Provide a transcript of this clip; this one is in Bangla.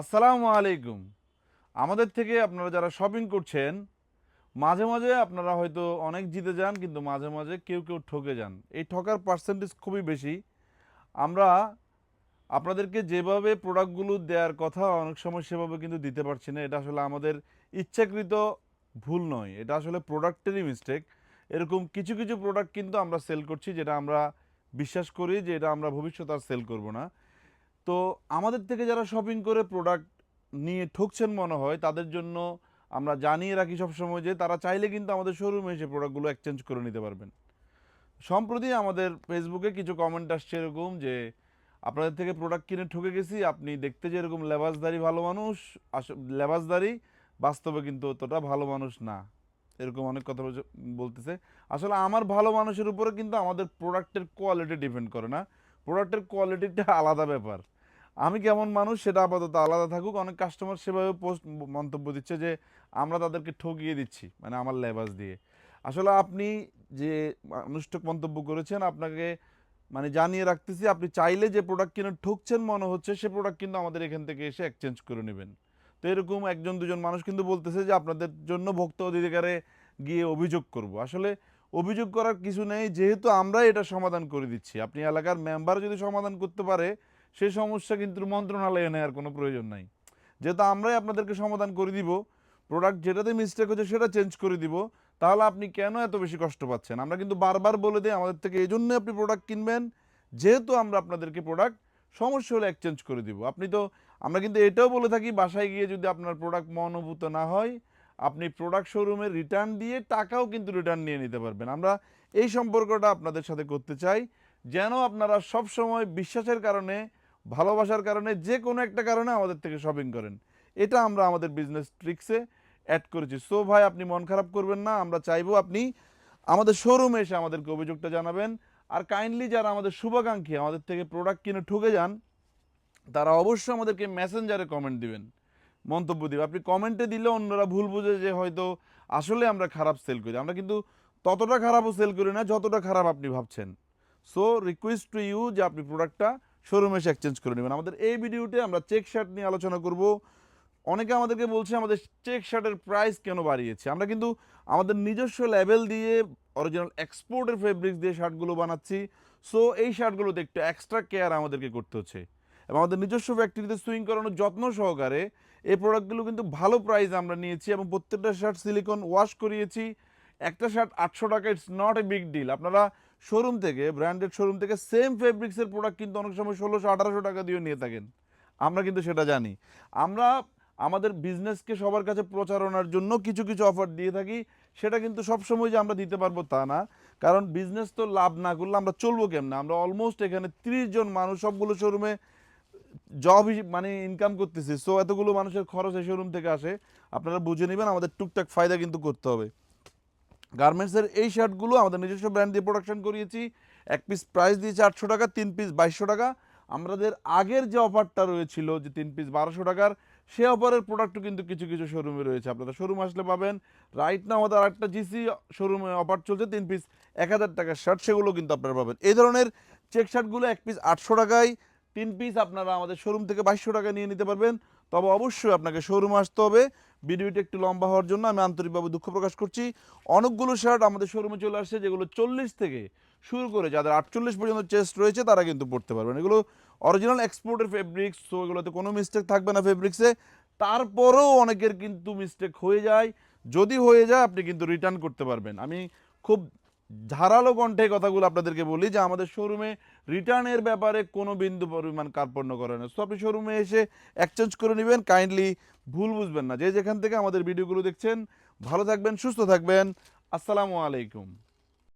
আসসালামু আলাইকুম। আমাদের থেকে আপনারা যারা শপিং করছেন, মাঝে মাঝে আপনারা হয়তো অনেক জিতে যান, কিন্তু মাঝে মাঝে কেউ কেউ ঠকে যান। এই ঠকার পার্সেন্টেজ খুবই বেশি। আমরা আপনাদেরকে যেভাবে প্রোডাক্টগুলো দেওয়ার কথা, অনেক সময় সেভাবে কিন্তু দিতে পারছি না। এটা আসলে আমাদের ইচ্ছাকৃত ভুল নয়। এটা আসলে প্রোডাক্টেরই মিস্টেক এরকম কিছু কিছু প্রোডাক্ট কিন্তু আমরা সেল করছি, যেটা আমরা বিশ্বাস করি যে এটা আমরা ভবিষ্যতে আর সেল করব না। তো আমাদের থেকে যারা শপিং করে প্রোডাক্ট নিয়ে ঠকছেন মনে হয়, তাদের জন্য আমরা জানিয়ে রাখি সবসময় যে তারা চাইলে কিন্তু আমাদের শোরুমে এসে প্রোডাক্টগুলো এক্সচেঞ্জ করে নিতে পারবেন। সম্প্রতি আমাদের ফেসবুকে কিছু কমেন্ট আসছে এরকম যে, আপনাদের থেকে প্রোডাক্ট কিনে ঠকে গেছি, আপনি দেখতে যে এরকম লেবাসদারি ভালো মানুষ, আস- লেবাসদারি বাস্তবে কিন্তু অতটা ভালো মানুষ না। এরকম অনেক কথা বলতেছে। আসলে আমার ভালো মানুষের উপরে কিন্তু আমাদের প্রোডাক্টের কোয়ালিটি ডিপেন্ড করে না। প্রোডাক্টের কোয়ালিটিটা আলাদা ব্যাপার। আমি কেমন মানুষ সেটা আপাতত আলাদা থাকুক। অনেক কাস্টমার সেভাবে পোস্ট মন্তব্য দিচ্ছে যে, আমরা তাদেরকে ঠকিয়ে দিচ্ছি মানে আমার লেবাস দিয়ে। আসলে আপনি যে মানুষটা মন্তব্য করেছেন, আপনাকে মানে জানিয়ে রাখতেছি, আপনি চাইলে যে প্রোডাক্ট কিনে ঠকছেন মনে হচ্ছে, সে প্রোডাক্ট কিন্তু আমাদের এখান থেকে এসে এক্সচেঞ্জ করে নেবেন। তো এরকম একজন, দুজন মানুষ কিন্তু বলতেছে যে, আপনাদের জন্য ভোক্তা অধিকারে গিয়ে অভিযোগ করব। আসলে অভিযোগ করার কিছু নেই, যেহেতু আমরা এটা সমাধান করে দিচ্ছি। আপনি এলাকার মেম্বার যদি সমাধান করতে পারে সেই সমস্যা কিন্তু মন্ত্রণালয়ে নেওয়ার কোনো প্রয়োজন নাই। যেহেতু আমরাই আপনাদেরকে সমাধান করে দিব প্রোডাক্ট যেটাতে মিস্টেক হচ্ছে সেটা চেঞ্জ করে দিব, তাহলে আপনি কেন এত বেশি কষ্ট পাচ্ছেন? আমরা কিন্তু বারবার বলে দিই, আমাদের থেকে এই জন্য আপনি প্রোডাক্ট কিনবেন। যেহেতু আমরা আপনাদেরকে প্রোডাক্ট সমস্যা হলে এক্সচেঞ্জ করে দিব। আপনি তো, আমরা কিন্তু এটাও বলে থাকি, বাসায় গিয়ে যদি আপনার প্রোডাক্ট মনোভূত না হয়, আপনি প্রোডাক্ট শোরুমে রিটার্ন দিয়ে টাকাও কিন্তু রিটার্ন নিয়ে নিতে পারবেন। আমরা এই সম্পর্কটা আপনাদের সাথে করতে চাই, যেন আপনারা সব সময় বিশ্বাসের কারণে ভালোবাসার কারণে যে কোনো একটা কারণে আমাদের থেকে শপিং করেন। এটা আমরা আমাদের বিজনেস ট্রিক্সে অ্যাড করেছি। সো ভাই, আপনি মন খারাপ করবেন না। আমরা চাইব আপনি আমাদের শোরুমে এসে আমাদেরকে অভিযোগটা জানাবেন। আর কাইন্ডলি যারা আমাদের শুভাকাঙ্ক্ষী, আমাদের থেকে প্রোডাক্ট কিনে ঠকে যান, তারা অবশ্যই আমাদেরকে মেসেঞ্জারে কমেন্ট দিবেন। মন্তব্য দিবে আপনি কমেন্টে দিলে অন্যরা ভুল বুঝে যে হয়তো আসলে আমরা খারাপ সেল করি। আমরা কিন্তু ততটা খারাপও সেল করি না, যতটা খারাপ আপনি ভাবছেন। সো রিকোয়েস্ট টু ইউ যে আপনি প্রোডাক্টটা শোরুমে এসে এক্সচেঞ্জ করে নেবেন। আমাদের এই ভিডিওতে আমরা চেক শার্ট নিয়ে আলোচনা করব। অনেকে আমাদেরকে বলছে, আমাদের চেক শার্টের প্রাইস কেন বাড়িয়েছে? আমরা কিন্তু আমাদের নিজস্ব লেভেল দিয়ে অরিজিনাল এক্সপোর্টের ফেব্রিক্স দিয়ে শার্টগুলো বানাচ্ছি। সো এই শার্টগুলোতে একটু এক্সট্রা কেয়ার আমাদেরকে করতে হচ্ছে। এবং আমাদের নিজস্ব ফ্যাক্টরিতে সুইং করানোর যত্ন সহকারে এই প্রোডাক্টগুলো কিন্তু ভালো প্রাইস আমরা নিয়েছি এবং প্রত্যেকটা শার্ট সিলিকন ওয়াশ করিয়েছি। একটা শার্ট আটশো টাকা it's not a big deal আপনারা শোরুম থেকে ব্র্যান্ডেড শোরুম থেকে সেম ফেব্রিক্সের প্রোডাক্ট কিন্তু অনেক সময় ষোলোশো, আঠারোশো টাকা দিয়ে নিয়ে থাকেন। আমরা কিন্তু সেটা জানি। আমরা আমাদের বিজনেসকে সবার কাছে প্রচারণার জন্য কিছু কিছু অফার দিয়ে থাকি। সেটা কিন্তু সবসময় যে আমরা দিতে পারব তা না। কারণ বিজনেস তো লাভ না করলে আমরা চলবো কেমনে? আমরা অলমোস্ট এখানে তিরিশ জন মানুষ সবগুলো শোরুমে জব মানে ইনকাম করতেছি। সো এতগুলো মানুষের খরচ এই শোরুম থেকে আসে। আপনারা বুঝে নেবেন, আমাদের টুকটাক ফায়দা কিন্তু করতে হবে। গার্মেন্টসের এই শার্টগুলো আমাদের নিজস্ব ব্র্যান্ড দিয়ে প্রোডাকশন করিয়েছি। এক পিস প্রাইস দিয়েছি আটশো টাকা, তিন পিস বাইশশো টাকা। আমাদের আগের যে অফারটা রয়েছিল যে তিন পিস বারোশো টাকার, সে অফারের প্রোডাক্টও কিন্তু কিছু কিছু শোরুমে রয়েছে। আপনারা শোরুম আসলে পাবেন। রাইট না আমাদের আরেকটা জিসি শোরুমে অফার চলছে, তিন পিস এক হাজার টাকার শার্ট সেগুলো কিন্তু আপনারা পাবেন। এই ধরনের চেক শার্টগুলো এক পিস আটশো টাকায়, তিন পিস আপনারা আমাদের শোরুম থেকে বাইশশো টাকা নিয়ে নিতে পারবেন। তবে অবশ্যই আপনাকে শোরুমে আসতে হবে। ভিডিওটি একটু লম্বা হওয়ার জন্য আমি আন্তরিকভাবে দুঃখ প্রকাশ করছি। অনেকগুলো শার্ট আমাদের শোরুমে চলে আসছে, যেগুলো চল্লিশ থেকে শুরু করে যাদের আটচল্লিশ পর্যন্ত চেস্ট রয়েছে, তারা কিন্তু পড়তে পারবেন। এগুলো অরিজিনাল এক্সপোর্টের ফেব্রিক্স সো এগুলোতে কোনো মিস্টেক থাকবে না ফেব্রিক্সে তারপরেও অনেকের কিন্তু মিস্টেক হয়ে যায়। যদি হয়ে যায়, আপনি কিন্তু রিটার্ন করতে পারবেন। আমি খুব ধারালো কণ্ঠে কথাগুলো আপনাদেরকে বলি যে আমাদের শোরুমে রিটার্নের ব্যাপারে কোনো বিন্দু পরিমাণ কার্পণ্য করে না। সো আপনি শোরুমে এসে এক্সচেঞ্জ করে নেবেন কাইন্ডলি ভুল বুঝবেন না। যে যেখান থেকে আমাদের ভিডিওগুলো দেখছেন, ভালো থাকবেন, সুস্থ থাকবেন। আসসালামু আলাইকুম।